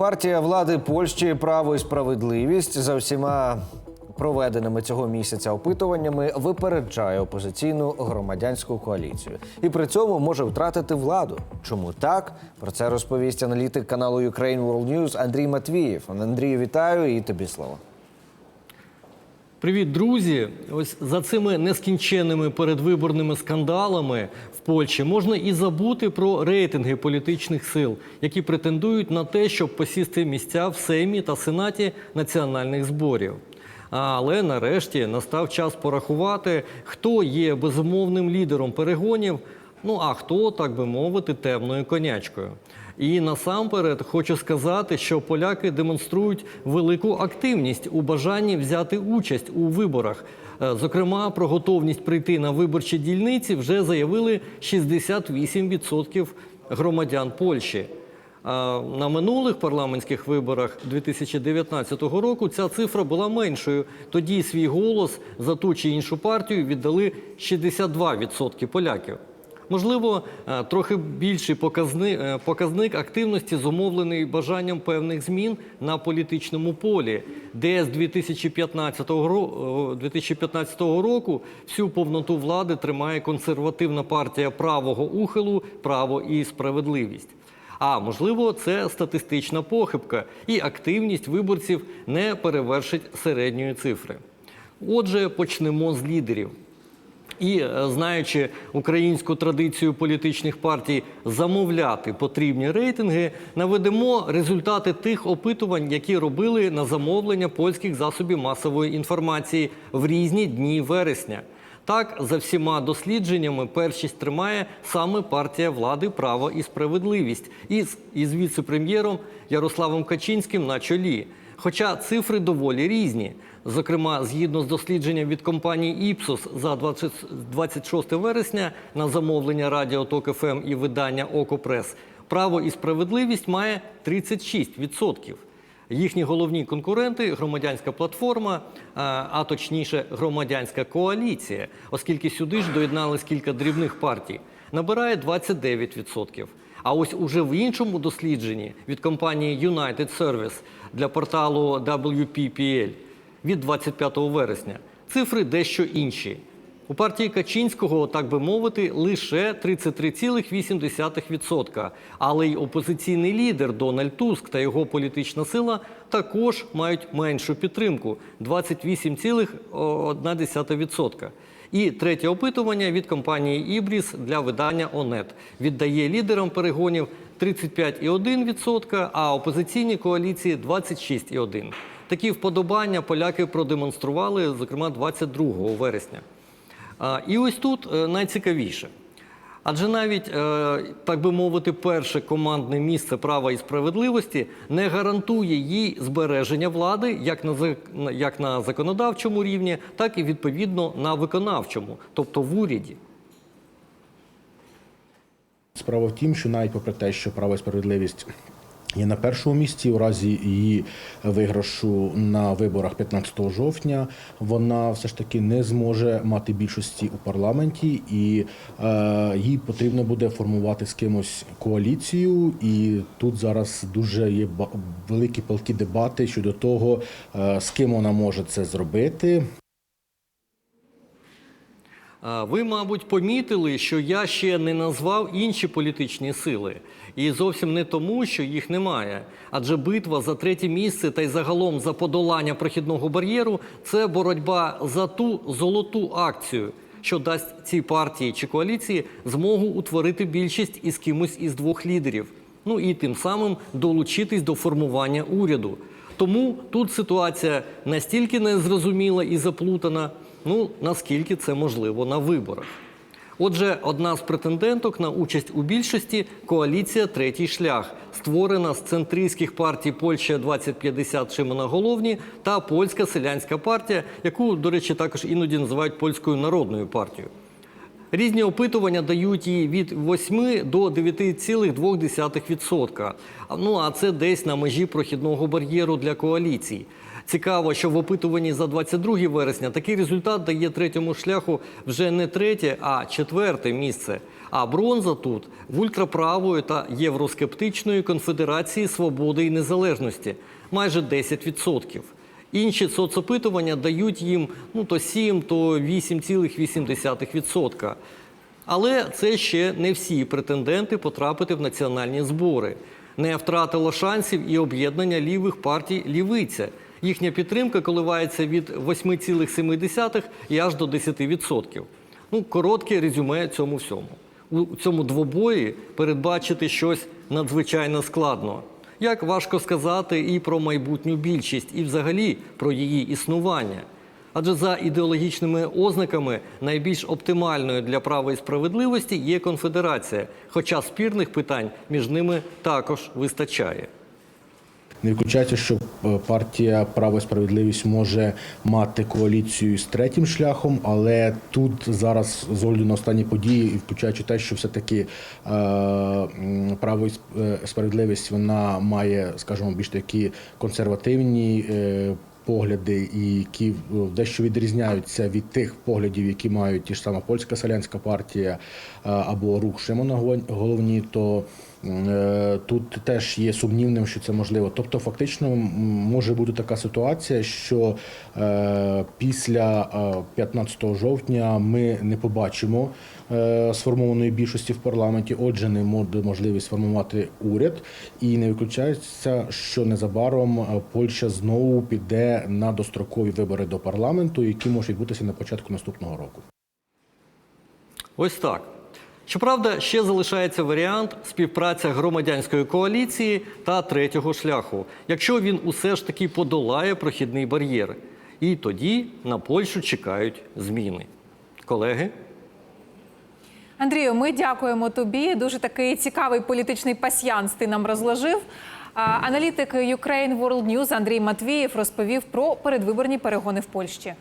Партія влади Польщі Право і справедливість за всіма проведеними цього місяця опитуваннями випереджає опозиційну громадянську коаліцію і при цьому може втратити владу. Чому так? Про це розповість аналітик каналу Ukraine World News Андрій Матвієв. Андрію, вітаю і тобі слово. Привіт, друзі! Ось за цими нескінченними передвиборними скандалами в Польщі можна і забути про рейтинги політичних сил, які претендують на те, щоб посісти місця в Сеймі та Сенаті національних зборів. Але нарешті настав час порахувати, хто є безумовним лідером перегонів, ну а хто, так би мовити, темною конячкою. І насамперед хочу сказати, що поляки демонструють велику активність у бажанні взяти участь у виборах. Е, Зокрема, про готовність прийти на виборчі дільниці вже заявили 68% громадян Польщі. А На минулих парламентських виборах 2019 року ця цифра була меншою. Тоді свій голос за ту чи іншу партію віддали 62% поляків. Можливо, е, трохи більший показник, показник активності зумовлений бажанням певних змін на політичному полі, де з 2015 ро- е, 2015 року всю повноту влади тримає консервативна партія правого ухилу, право і справедливість. А можливо, це статистична похибка, і активність виборців не перевершить середньої цифри. Отже, почнемо з лідерів. І е, знаючи українську традицію політичних партій замовляти потрібні рейтинги, наведемо результати тих опитувань, які робили на замовлення польських засобів масової інформації в різні дні вересня. Так, за всіма дослідженнями, першість тримає саме партія влади Право і справедливість із, із віце-прем'єром Ярославом Качинським на чолі. Хоча цифри доволі різні. Зокрема, згідно з дослідженням від компанії Ipsos за 20 26 вересня на замовлення Радіо Ток ФМ і видання Окопрес, право і справедливість має 36%. Їхні головні конкуренти громадянська платформа, а, а точніше, громадянська коаліція, оскільки сюди ж доєднались кілька дрібних партій, набирає 29%. А ось уже в іншому дослідженні від компанії United Service для порталу WPPL від 25 вересня цифри дещо інші. У партії Качинського, так би мовити, лише 33,8%. Але й опозиційний лідер Дональд Туск та його політична сила також мають меншу підтримку 28,1%. І третє опитування від компанії Ібріс для видання ОНЕТ віддає лідерам перегонів 35,1%, а опозиційній коаліції 26,1%. Такі вподобання поляки продемонстрували, зокрема, 22 вересня. І ось тут е, найцікавіше. Адже навіть, е, так би мовити, перше командне місце права і справедливості не гарантує їй збереження влади як на, як на законодавчому рівні, так і відповідно на виконавчому, тобто в уряді. Справа в тім, що навіть попри те, що право і справедливість є на першому місці, у разі її виграшу на виборах 15 жовтня, вона все ж таки не зможе мати більшості у парламенті, і е, їй потрібно буде формувати з кимось коаліцію. І тут зараз дуже є великі палкі дебати щодо того, е, з ким вона може це зробити. Ви, мабуть, помітили, що я ще не назвав інші політичні сили. І зовсім не тому, що їх немає. Адже битва за третє місце та й загалом за подолання прохідного бар'єру це боротьба за ту золоту акцію, що дасть цій партії чи коаліції змогу утворити більшість із кимось із двох лідерів. Ну і тим самим долучитись до формування уряду. Тому тут ситуація настільки незрозуміла і заплутана, ну наскільки це можливо на виборах. Отже, одна з претенденток на участь у більшості коаліція Третій шлях, створена з центристських партій Польща 2050 Шимона Головні та Польська селянська партія, яку, до речі, також іноді називають польською народною партією. Різні опитування дають їй від 8 до 9,2%. А, Ну а це десь на межі прохідного бар'єру для коаліцій. Цікаво, що в опитуванні за 22 вересня такий результат дає третьому шляху вже не третє, а четверте місце. А бронза тут в ультраправої та євроскептичної конфедерації свободи і незалежності майже 10%. Інші соцопитування дають їм ну, то 7, то 8,8%. Але це ще не всі претенденти потрапити в національні збори. Не втратило шансів і об'єднання лівих партій Лівиця. Їхня підтримка коливається від 8,7 і аж до 10%. Ну, коротке резюме цьому всьому. У цьому двобої передбачити щось надзвичайно складно. Як важко сказати і про майбутню більшість, і взагалі про її існування. Адже за ідеологічними ознаками найбільш оптимальною для права і справедливості є конфедерація, хоча спірних питань між ними також вистачає. Не виключається, що е, партія Право і справедливість може мати коаліцію з третім шляхом, але тут зараз з огляду на останні події, і включаючи те, що все-таки е, право і е, справедливість вона має, скажімо, більш такі консервативні. Погляди, які е, дещо відрізняються від тих поглядів, які мають ті ж сама польська селянська партія е, або рух Шимона головні, то Е, Тут теж є сумнівним, що це можливо. Тобто, фактично може бути така ситуація, що після е, 15 жовтня ми не побачимо сформованої більшості в парламенті. Отже, не буде можливість сформувати уряд, і не виключається, що незабаром е, Польща знову піде на дострокові вибори до парламенту, які можуть відбутися на початку наступного року. Ось так. Щоправда, ще залишається варіант співпраця громадянської коаліції та третього шляху, якщо він усе ж таки подолає прохідний бар'єр. І тоді на Польщу чекають зміни. Колеги? Андрію, ми дякуємо тобі. Дуже такий цікавий політичний пасьянс ти нам розложив. Аналітик Ukraine World News Андрій Матвієв розповів про передвиборні перегони в Польщі.